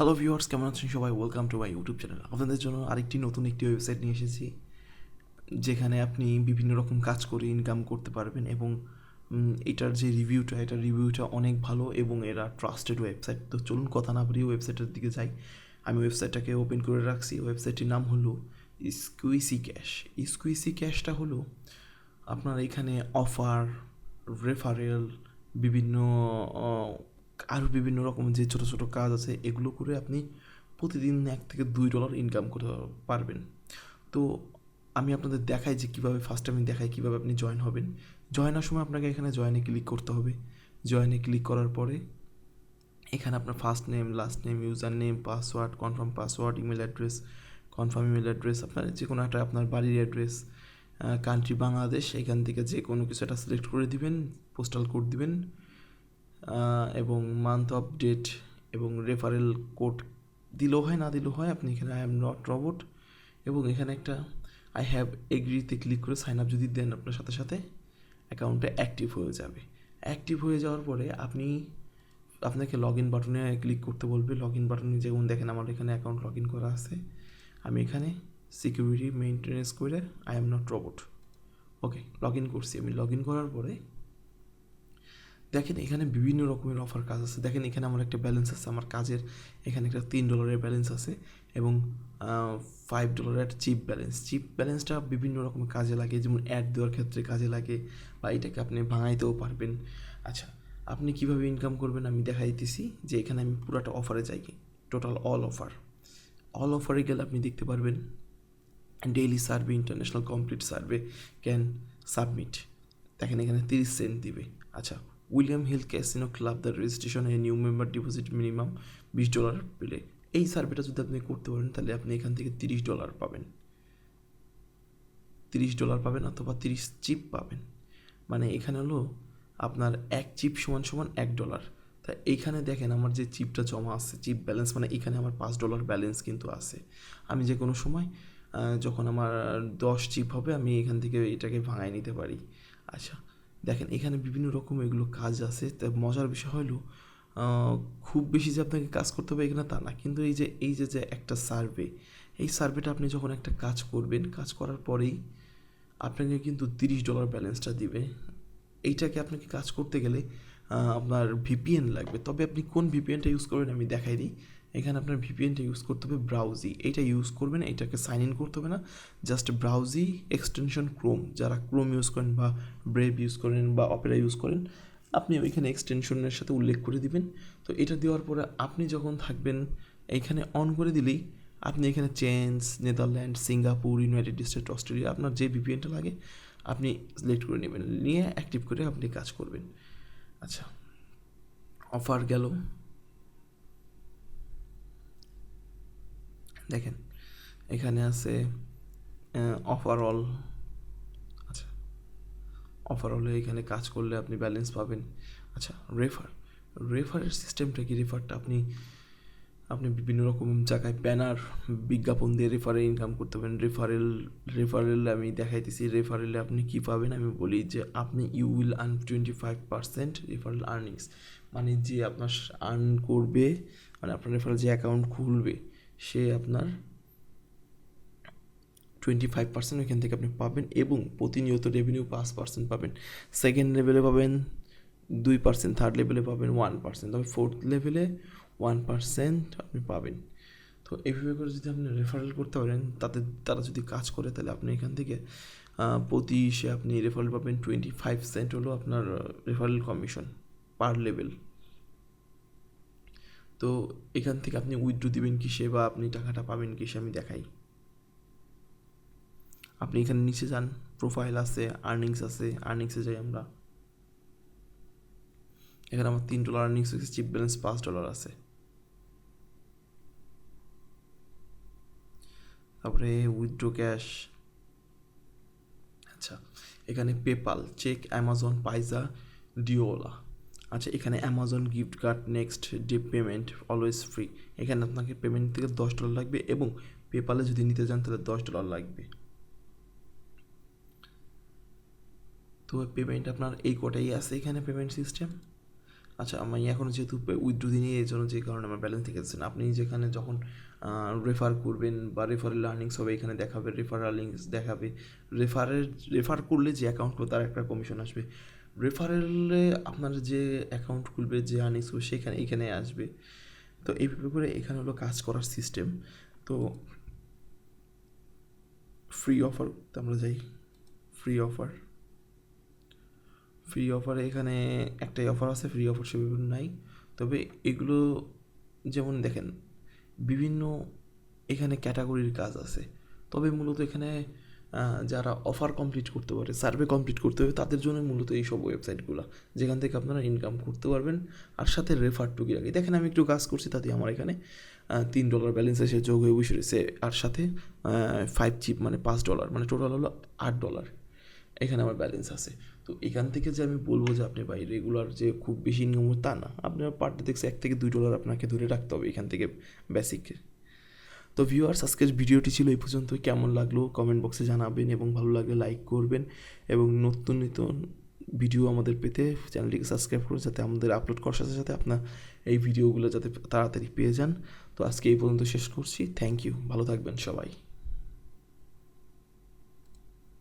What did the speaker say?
Hello viewers কেমন আছেন সবাই? Welcome to my YouTube channel আপনাদের জন্য আরেকটি নতুন একটি ওয়েবসাইট নিয়ে এসেছি, যেখানে আপনি বিভিন্ন রকম কাজ করে ইনকাম করতে পারবেন এবং এটার যে রিভিউটা এটার রিভিউটা অনেক ভালো এবং এরা ট্রাস্টেড ওয়েবসাইট তো চলুন কথা না বাড়িয়ে ওয়েবসাইটের দিকে যাই। আমি ওয়েবসাইটটাকে ওপেন করে রাখছি। ওয়েবসাইটটির নাম হলো স্কুইসি ক্যাশ স্কুইসি ক্যাশটা হলো আপনার এখানে অফার রেফারেল বিভিন্ন আরও বিভিন্ন রকম যে ছোটো ছোটো কাজ আছে, এগুলো করে আপনি প্রতিদিন এক থেকে দুই ডলার ইনকাম করতে পারবেন। তো আমি আপনাদের দেখাই যে কীভাবে ফার্স্ট আমি দেখাই কীভাবে আপনি জয়েন হবেন। জয়েনের সময় আপনাকে এখানে জয়েনে ক্লিক করতে হবে। জয়েনে ক্লিক করার পরে এখানে আপনার first name last name user name password confirm password email address confirm email address আপনার যে কোনো একটা আপনার বাড়ির অ্যাড্রেস কান্ট্রি বাংলাদেশ, এখান থেকে যে কোনো কিছু একটা সিলেক্ট করে দিবেন পোস্টাল কোড দিবেন। এবং মান্থ অফ ডেট এবং রেফারেল কোড দিলেও হয়, না দিলেও হয়, আপনি এখানে আই এম নট রবট এবং এখানে একটা আই হ্যাভ এগ্রিতে ক্লিক করে সাইন আপ যদি দেন, আপনার সাথে সাথে অ্যাকাউন্টটা অ্যাক্টিভ হয়ে যাবে। অ্যাক্টিভ হয়ে যাওয়ার পরে আপনি আপনাকে লগ ইন বাটনে ক্লিক করতে বলবে। লগ ইন বাটনে যেমন দেখেন আমার এখানে অ্যাকাউন্ট লগ ইন করা আছে। আমি এখানে সিকিউরিটি মেনটেনেন্স করে I am not robot okay log in করছি। আমি লগ ইন করার পরে দেখেন এখানে বিভিন্ন রকমের অফার কাজ আছে। দেখেন এখানে আমার একটা ব্যালেন্স আছে, আমার কাজের এখানে একটা তিন ডলারের ব্যালেন্স আছে এবং ফাইভ ডলারের একটা চিপ ব্যালেন্স চিপ ব্যালেন্সটা বিভিন্ন রকমের কাজে লাগে, যেমন অ্যাড দেওয়ার ক্ষেত্রে কাজে লাগে বা এটাকে আপনি ভাঙাইতেও পারবেন। আচ্ছা আপনি কীভাবে ইনকাম করবেন আমি দেখা দিতেছি যে এখানে আমি পুরাটা অফারে যাই টোটাল অল অফার অল অফারে গেলে আপনি দেখতে পারবেন daily survey international complete survey can submit দেখেন এখানে তিরিশ সেন্ট দিবে। আচ্ছা William Hill casino club the registration a new member deposit minimum বিশ ডলার পেলে। এই সার্ভেটা যদি আপনি করতে পারেন, তাহলে আপনি এখান থেকে তিরিশ ডলার পাবেন। তিরিশ ডলার পাবেন অথবা তিরিশ চিপ পাবেন। মানে এখানে হলো আপনার এক চিপ সমান সমান এক ডলার। তা এইখানে দেখেন আমার যে চিপটা জমা আছে, চিপ ব্যালেন্স মানে এখানে আমার পাঁচ ডলার ব্যালেন্স কিন্তু আছে। আমি যে কোনো সময় যখন আমার দশ চিপ হবে, আমি এখান থেকে এটাকে ভাঙায় নিতে পারি। আচ্ছা দেখেন, এখানে বিভিন্ন রকম এগুলো কাজ আছে। মজার বিষয় হলো খুব বেশি যে আপনাকে কাজ করতে হবে এখানে তা না। কিন্তু এই যে এই যে যে একটা সার্ভে এই সার্ভেটা আপনি যখন একটা কাজ করবেন, কাজ করার পরেই আপনাকে কিন্তু তিরিশ ডলার ব্যালেন্সটা দিবে। এইটাকে আপনাকে কাজ করতে গেলে আপনার ভিপিএন লাগবে। তবে আপনি কোন ভিপিএনটা ইউজ করবেন আমি দেখাই দিই। এখানে আপনার ভিপিএনটা ইউজ করতে হবে ব্রাউজি এইটা ইউজ করবেন এটাকে সাইন ইন করতে হবে না। জাস্ট ব্রাউজি এক্সটেনশন ক্রোম যারা ক্রোম ইউজ করেন বা ব্রেভ ইউজ করেন বা অপেরা ইউজ করেন, আপনি ওইখানে এক্সটেনশনের সাথে উল্লেখ করে দিবেন। তো এটা দেওয়ার পরে আপনি যখন থাকবেন, এইখানে অন করে দিলেই আপনি এখানে change Netherland Singapore United State Australia আপনার যে ভিপিএনটা লাগে, আপনি সিলেক্ট করে নেবেন। নিয়ে অ্যাক্টিভ করে আপনি কাজ করবেন। আচ্ছা অফার গেল। দেখেন, এখানে আছে অফারঅল আচ্ছা অফারঅলে এখানে কাজ করলে আপনি ব্যালেন্স পাবেন। আচ্ছা রেফার রেফারের সিস্টেমটা কি? রেফারটা আপনি আপনি বিভিন্ন রকম জায়গায় ব্যানার বিজ্ঞাপন দিয়ে রেফারে ইনকাম করতে পারেন। রেফারেল রেফারেল আমি দেখাইতেছি রেফারেলে আপনি কী পাবেন? আমি বলি যে আপনি you will earn twenty five percent referral earnings মানে যে আপনার আর্ন করবে মানে আপনার রেফারেল যে অ্যাকাউন্ট খুলবে সে আপনার টোয়েন্টি ফাইভ পার্সেন্ট ওইখান থেকে আপনি পাবেন এবং প্রতিনিয়ত রেভিনিউ পাঁচ পার্সেন্ট পাবেন। সেকেন্ড লেভেলে পাবেন দুই পার্সেন্ট থার্ড লেভেলে পাবেন ওয়ান পার্সেন্ট তবে ফোর্থ লেভেলে ওয়ান পার্সেন্ট আপনি পাবেন। তো এইভাবে করে যদি আপনি রেফারেল করতে পারেন, তাতে তারা যদি কাজ করে, তাহলে আপনি এখান থেকে প্রতি সে আপনি রেফারেল পাবেন টোয়েন্টি ফাইভ সেন্ট হলো আপনার রেফারেল কমিশন পার লেভেল তো এখান থেকে আপনি উইথড্রো দিবেন কিসে বা আপনি টাকাটা পাবেন কিসে আমি দেখাই। আপনি এখানে নিচে যান প্রোফাইল আছে আর্নিংস আছে আর্নিংসে যাই আমরা। এখানে আমার তিন ডলার আর্নিংস হয়েছে চিপ ব্যালেন্স পাঁচ ডলার আছে। তারপরে উইথড্রো ক্যাশ আচ্ছা এখানে পেপাল চেক অ্যামাজন পাইজা ডিওলা আচ্ছা এখানে Amazon gift card next day payment always free এখানে আপনাকে পেমেন্ট থেকে দশ ডলার লাগবে এবং পেপালে যদি নিতে চান তাহলে দশ ডলার লাগবে। তো পেমেন্ট আপনার এই কটাই আছে এখানে পেমেন্ট সিস্টেম আচ্ছা আমি এখন যেহেতু উইথড্রো দিনই এই জন্য যে কারণে আমার ব্যালেন্স থেকে যাচ্ছে না। আপনি যেখানে যখন রেফার করবেন বা রেফারেল লার্নিংস হবে, এখানে দেখাবে রেফার লার্নিংস দেখাবে। রেফারের রেফার করলে যে অ্যাকাউন্ট তার একটা কমিশন আসবে। রেফারেলে আপনার যে অ্যাকাউন্ট খুলবে, যে আর্নিংস সেখানে, এখানে আসবে। তো এইভাবে করে এখানে হলো কাজ করার সিস্টেম তো ফ্রি অফার তো আমরা যাই। ফ্রি অফার ফ্রি অফারে এখানে একটাই অফার আছে ফ্রি অফার সেভাবে নাই। তবে এগুলো যেমন দেখেন, বিভিন্ন এখানে ক্যাটাগরির কাজ আছে। তবে মূলত এখানে যারা অফার কমপ্লিট করতে পারে সার্ভে কমপ্লিট করতে হবে, তাদের জন্য মূলত এই সব ওয়েবসাইটগুলো যেখান থেকে আপনারা ইনকাম করতে পারবেন আর সাথে রেফার টুকি লাগে দেখেন আমি একটু কাজ করছি তাতে আমার এখানে তিন ডলার ব্যালেন্স এসে যোগ হয়ে বসে রয়েছে, আর সাথে ফাইভ চিপ মানে পাঁচ ডলার মানে টোটাল হলো আট ডলার এখানে আমার ব্যালেন্স আছে। তো এখান থেকে যে আমি বলব যে আপনি ভাই রেগুলার যে খুব বেশি ইনকাম তা না। আপনার পার ডে দেখছে এক থেকে দুই ডলার আপনাকে ধরে রাখতে হবে এখান থেকে বেসিক তো ভিউয়ার্স আজকের ভিডিওটি ছিল এই পর্যন্ত। কেমন লাগল কমেন্ট বক্সে জানাবেন এবং ভালো লাগলে লাইক করবেন এবং নতুন নতুন ভিডিও আমাদের পেতে চ্যানেলটিকে সাবস্ক্রাইব করুন যাতে আমাদের আপলোড করার সাথে সাথে আপনার এই ভিডিওগুলো যাতে তাড়াতাড়ি পেয়ে যান। তো আজকে এই পর্যন্ত শেষ করছি। থ্যাংক ইউ ভালো থাকবেন সবাই।